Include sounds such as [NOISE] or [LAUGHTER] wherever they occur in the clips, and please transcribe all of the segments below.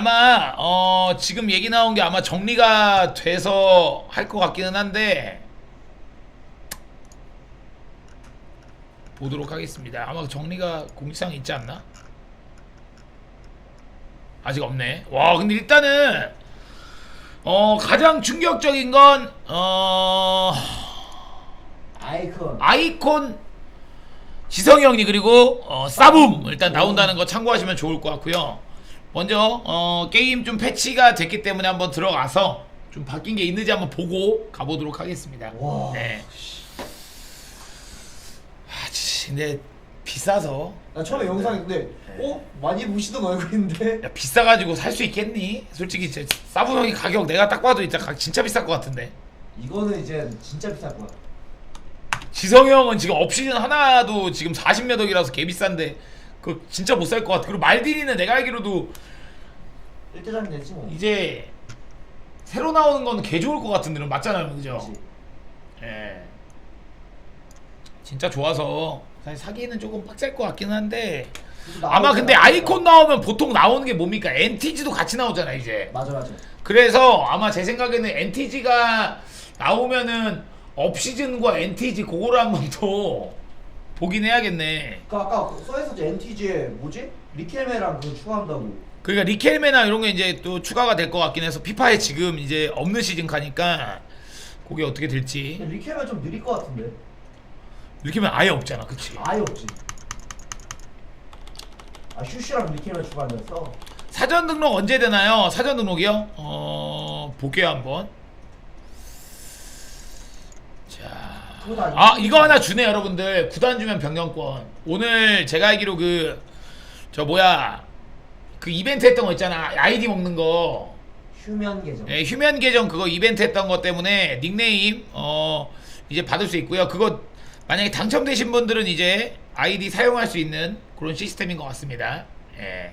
아마 어 지금 얘기 나온 게 아마 정리가 돼서 할 것 같기는 한데 보도록 하겠습니다. 아마 정리가 공지사항에 있지 않나? 아직 없네. 와 근데 일단은 어 가장 충격적인 건 어 아이콘. 아이콘 지성이 형님 그리고 어, 싸붐 일단 나온다는 거 참고하시면 좋을 것 같고요. 먼저 어, 게임 좀 패치가 됐기 때문에 한번 들어가서 좀 바뀐 게 있는지 한번 보고 가보도록 하겠습니다. 와. 네. 아, 치, 근데 비싸서 나 처음에 영상에 근데 어 많이 보시던 얼굴인데. 야, 비싸가지고 살 수 있겠니? 솔직히 제 싸붐 형이 가격 내가 딱 봐도 진짜, 가- 진짜 비쌀 것 같은데. 이거는 이제 진짜 비쌀 거야. 지성이 형은 지금 업시즌 하나도 지금 40몇 억이라서 개 비싼데 그 진짜 못 살 것 같아. 그리고 말디니는 내가 알기로도 1대장이 되지 뭐. 이제 새로 나오는 건 개 좋을 것 같은데 맞잖아요, 그죠? 그치. 예. 진짜 좋아서 사실 사기는 조금 빡셀 것 같긴 한데 아마. 근데 아이콘 나오면 보통 나오는 게 뭡니까? NTG도 같이 나오잖아 이제. 맞아 맞아. 그래서 아마 제 생각에는 NTG가 나오면은 업시즌과 NTG 그거를 한번 더 보긴 해야겠네. 그 아까 써있었지 NTG에 뭐지? 리켈메랑 그거 추가한다고. 그러니까 리켈메나 이런 게 이제 또 추가가 될 것 같긴 해서 피파에 지금 이제 없는 시즌 가니까 그게 어떻게 될지 근데 리켈메 좀 느릴 것 같은데. 리켈메 아예 없잖아, 그치? 아예 없지. 아 슈슈랑 리켈메 추가하면서. 사전 등록 언제 되나요? 사전 등록이요? 어 볼게요 한번. 자, 그거 다 아 이거 하나 주네 여러분들 구단 주면 변경권. 오늘 제가 알기로 그 저 뭐야 그 이벤트 했던 거 있잖아 아이디 먹는 거. 휴면 계정. 예, 휴면 계정 그거 이벤트 했던 것 때문에 닉네임 어 이제 받을 수 있고요. 그거 만약에 당첨되신 분들은 이제 아이디 사용할 수 있는 그런 시스템인 것 같습니다. 예.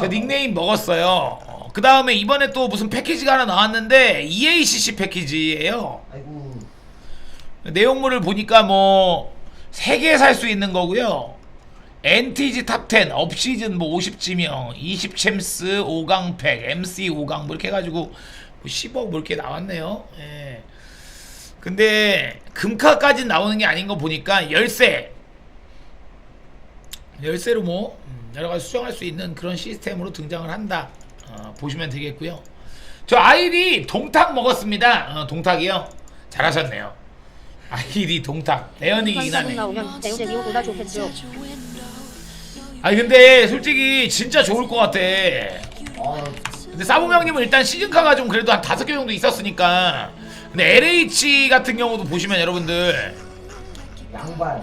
제 닉네임 먹었어요. 그 다음에 이번에 또 무슨 패키지가 하나 나왔는데 EACC 패키지예요. 아이고. 내용물을 보니까 뭐세개살 수 있는 거고요. NTG 탑10 업시즌 뭐 50지명, 20챔스 5강팩, MC 5강 뭐 이렇게 해가지고 뭐 10억 뭐 이렇게 나왔네요. 예. 근데 금카까지 나오는 게 아닌 거 보니까 열쇠 열쇠로 뭐 음, 여러 가지 수정할 수 있는 그런 시스템으로 등장을 한다. 어, 보시면 되겠고요. 저 아이디 동탁 먹었습니다. 어, 동탁이요. 잘하셨네요. 아이디 동탁. 레어닝이긴 방송 하네. 나오면 대우제기호보다 좋겠죠. 아니 근데 솔직히 진짜 좋을 것 같아. 아 근데 사봉 형님은 일단 시즌카가 좀 그래도 한 다섯 개 정도 있었으니까. 근데 LH 같은 경우도 보시면 여러분들 양발.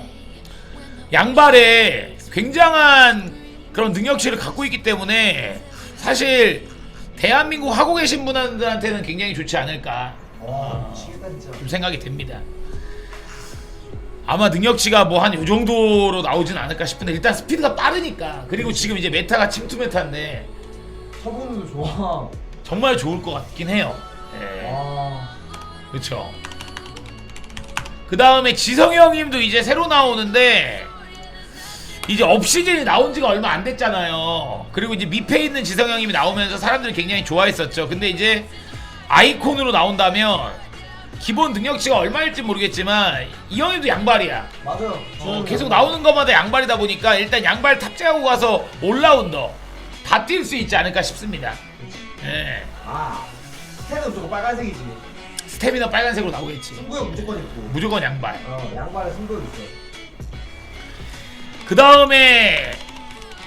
양발에 굉장한 그런 능력치를 갖고 있기 때문에 사실 대한민국 하고 계신 분들한테는 굉장히 좋지 않을까 와 미치겠다 진짜. 좀 생각이 됩니다. 아마 능력치가 뭐 한 요 정도로 나오진 않을까 싶은데 일단 스피드가 빠르니까 그리고 지금 이제 메타가 침투 메타인데 서브도 좋아. 정말 좋을 것 같긴 해요. 예. 와. 그렇죠. 그 다음에 지성이 형님도 이제 새로 나오는데 이제 업시즌이 나온 지가 얼마 안 됐잖아요. 그리고 이제 미패 있는 지성이 형님이 나오면서 사람들이 굉장히 좋아했었죠. 근데 이제 아이콘으로 나온다면 기본 능력치가 얼마일지 모르겠지만 이 형님도 양발이야. 맞아요. 어, 계속 나오는 것마다 양발이다 보니까 일단 양발 탑재하고 가서 올라운더 다 뛸 수 있지 않을까 싶습니다. 예. 아 스텝은 무조건 빨간색이지. 스태미너 빨간색으로 나오겠지. 승부욕 무조건 있고. 무조건 양발. 어 양발에 승부욕 있어. 그 다음에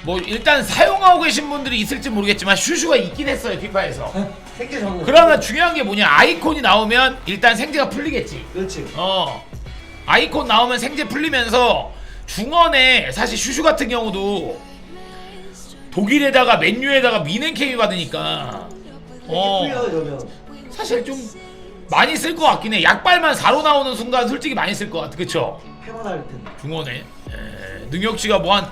뭐 일단 사용하고 계신 분들이 있을지 모르겠지만 슈슈가 있긴 했어요 피파에서. 생계 정보. 그러면 중요한 게 뭐냐 아이콘이 나오면 일단 생제가 풀리겠지. 그렇지. 어 아이콘 나오면 생제 풀리면서 중원에 사실 슈슈 같은 경우도 독일에다가 맨유에다가 미넨 케이 받으니까 어 풀려 이러면 사실 좀 많이 쓸 것 같긴 해. 약발만 4로 나오는 순간 솔직히 많이 쓸 것 같아. 그쵸? 패만 할 텐데. 중원에 에, 능력치가 뭐 한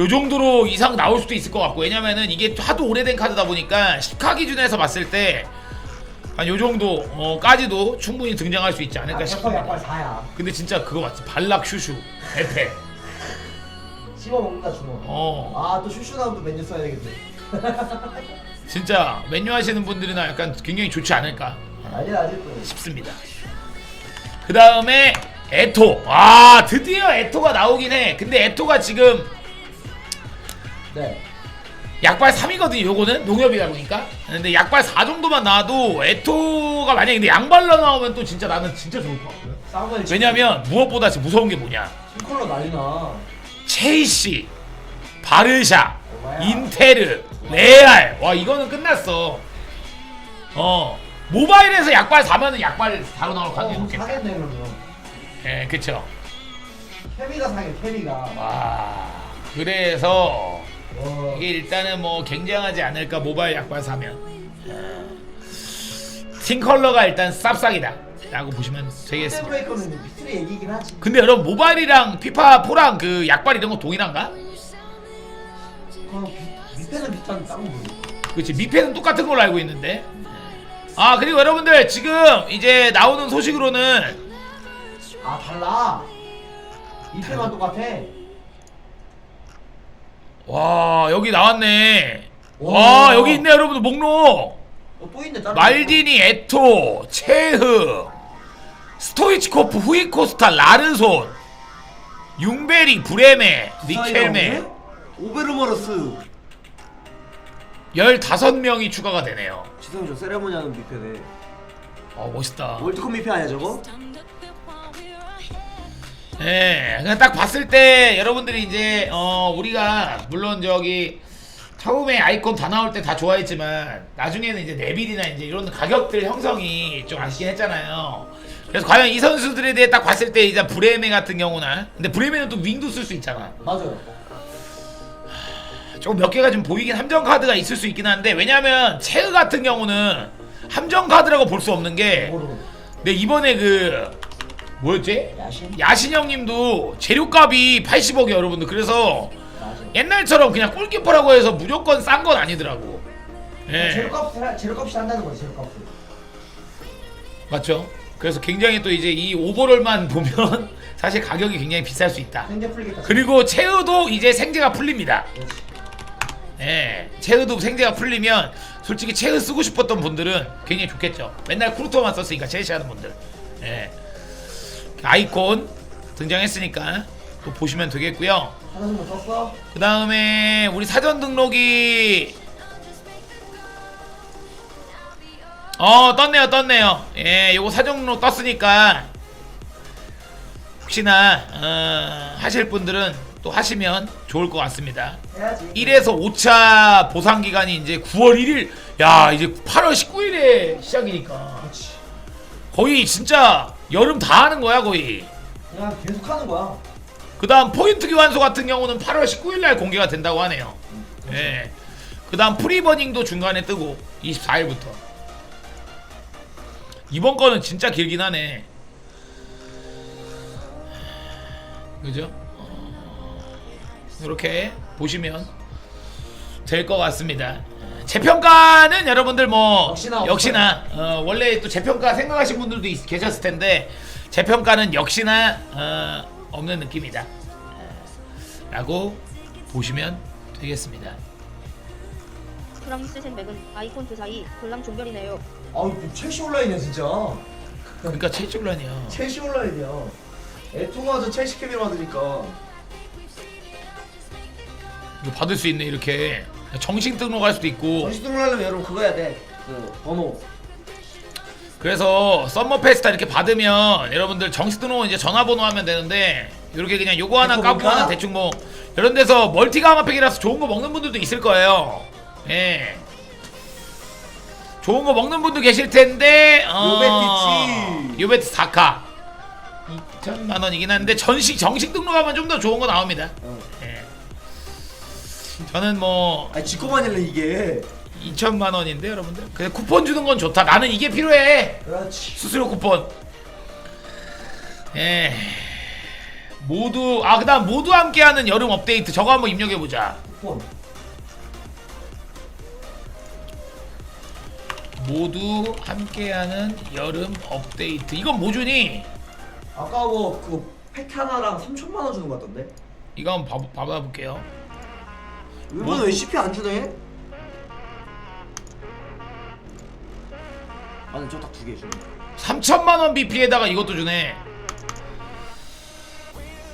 요 정도로 이상 나올 수도 있을 것 같고 왜냐면은 이게 하도 오래된 카드다 보니까 10카 기준에서 봤을 때 한 요 정도 어, 까지도 충분히 등장할 수 있지 않을까 아, 싶습니다. 약발 4야. 근데 진짜 그거 맞지? 발락 슈슈 에페 씹어 먹는다 주먹. 어 아또 슈슈 나오면 또 메뉴 써야 되겠네. [LAUGHS] 진짜 맨유 하시는 분들은 약간 굉장히 좋지 않을까 아니 아직 또. 싶습니다. 그 다음에 에토. 아 드디어 에토가 나오긴 해. 근데 에토가 지금 네. 약발 3이거든요. 요거는 농협이다 보니까. 근데 약발 4 정도만 나와도 에토가 만약에 근데 양발로 나오면 또 진짜 나는 진짜 좋을 것 같고요. 왜냐면 무엇보다 지금 무서운 게 뭐냐? 컬러 난리나. 첼시, 바르샤, 인테르, 레알. 와 이거는 끝났어. 어 모바일에서 약발 사면은 약발 바로 나올 어, 가능성이 그럼 높겠다. 사겠네 그러면. 예, 그쵸. 케미가 상해 케미가. 와 그래서 와. 이게 일단은 뭐 굉장하지 않을까 모바일 약발 사면. 어, 팀 컬러가 일단 쌉싹이다. 라고 보시면 되겠습니다. 브레이커는 비트리 얘기긴 하지. 근데 여러분 모바일이랑 피파 4랑 그 약발 이런 거 동일한가? 어, 비, 밑에는 비슷한 쌍거. 그렇지 미패는 똑같은 걸로 알고 있는데 아 그리고 여러분들 지금 이제 나오는 소식으로는 아 달라. 밑에만 똑같아. 와 여기 나왔네. 와 와. 여기 있네 여러분들. 목록. 어, 또 있네 다른 말디니 에토 체흐 스토이치코프 후이코스타 라르손 융베리 브레메 니켈메. 오베르머러스. 15명이 추가가 되네요. 지성이 저 세레모니 하는 미패네. 어 멋있다. 월드컵 미패 아니야 저거? 예, 그냥 딱 봤을 때 여러분들이 이제 어 우리가 물론 저기 처음에 아이콘 다 나올 때 다 좋아했지만 나중에는 이제 네빌이나 이제 이런 가격들 형성이 좀 아쉽긴 했잖아요. 그래서 과연 이 선수들에 대해 딱 봤을 때 이제 브레메 같은 경우나 근데 브레메는 또 윙도 쓸 수 있잖아. 맞아요. 조금 몇 개가 좀 보이긴 함정 카드가 있을 수 있긴 한데 왜냐면 체흐 같은 경우는 함정 카드라고 볼 수 없는 게 모르고. 내 이번에 그 뭐였지? 야신. 야신 형님도 재료값이 80억이에요 여러분들 그래서 맞아. 옛날처럼 그냥 골키퍼라고 해서 무조건 싼 건 아니더라고 예 재료값 재료값이 한다는 거지 재료값을. 맞죠 그래서 굉장히 또 이제 이 오버롤만 [LAUGHS] 보면 사실 가격이 굉장히 비쌀 수 있다 생제 풀리겠다. 그리고 체우도 이제 생제가 풀립니다 그렇지. 예 체우도 생제가 풀리면 솔직히 체우 쓰고 싶었던 분들은 굉장히 좋겠죠 맨날 쿠르토만 썼으니까 첼시 하는 분들 예 아이콘 등장했으니까 또 보시면 되겠고요 하나씩 뭐 썼어? 그 다음에 우리 사전 등록이 어 떴네요 떴네요 예 요거 사전 등록 떴으니까 혹시나 어, 하실 분들은 또 하시면 좋을 것 같습니다 해야지. 1에서 5차 보상 기간이 이제 9월 1일 야 이제 8월 19일에 시작이니까. 거의 진짜 여름 다 하는 거야 거의 그냥 계속 하는 거야. 그 다음 포인트 교환소 같은 경우는 8월 19일 날 공개가 된다고 하네요. 예. 그 다음 프리버닝도 중간에 뜨고 24일부터. 이번 거는 진짜 길긴 하네. 그죠? 이렇게 보시면 될 것 같습니다. 재평가는 여러분들 뭐 역시나 역시나 어, 원래 또 재평가 생각하신 분들도 있- 계셨을 텐데 재평가는 역시나 어, 없는 느낌이다. 라고 보시면 되겠습니다. 프랑스 샌백은 아이콘 그 사이 볼랑 종결이네요. 아우 뭐 첼시 온라인이야 진짜. 그러니까 체질란이야. 첼시 온라인이야. 에토마저 첼시 캠이 받으니까. 이거 받을 수 있네 이렇게 정식 등록할 수도 있고. 정식 등록하려면 여러분 그거 해야 돼. 그 번호. 그래서 썸머 페스타 이렇게 받으면 여러분들 정식 등록은 이제 전화번호 하면 되는데 이렇게 그냥 요거 하나 이거 까고? 하나 대충 뭐 이런 데서 멀티 가 마팩이라서 좋은 거 먹는 분들도 있을 거예요. 예. 좋은 거 먹는 분도 계실 텐데 어, 요베티치. 요베트 4카 2천만 원이긴 한데 전식 정식 등록하면 좀 더 좋은 거 나옵니다. 어. 예. 저는 뭐 아니 지코만일래 이게 2천만 원인데 여러분들. 근데 쿠폰 주는 건 좋다. 나는 이게 필요해. 그렇지. 수수료 쿠폰. 예. 모두 아 그다음 모두 함께하는 여름 업데이트 저거 한번 입력해 보자. 쿠폰. 모두 함께하는 여름 업데이트. 이건 뭐 주니? 아까 뭐그팩 하나랑 3천만 원 주는 거 같던데. 이거 한번 봐, 봐볼게요. 일본 뭐? 왜 CP 안 주네? 아니 저 딱 두 개. 주네 3천만원 BP에다가 이것도 주네.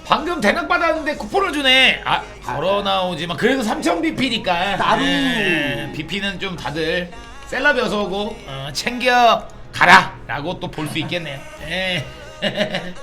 방금 대낙 받았는데 쿠폰을 주네. 아 걸어 나오지만 그래도 3천 BP니까. 나루. 예, BP는 좀 다들 셀럽이 어서 오고 어, 챙겨 가라. 라고 또 볼 수 있겠네요 예. [LAUGHS]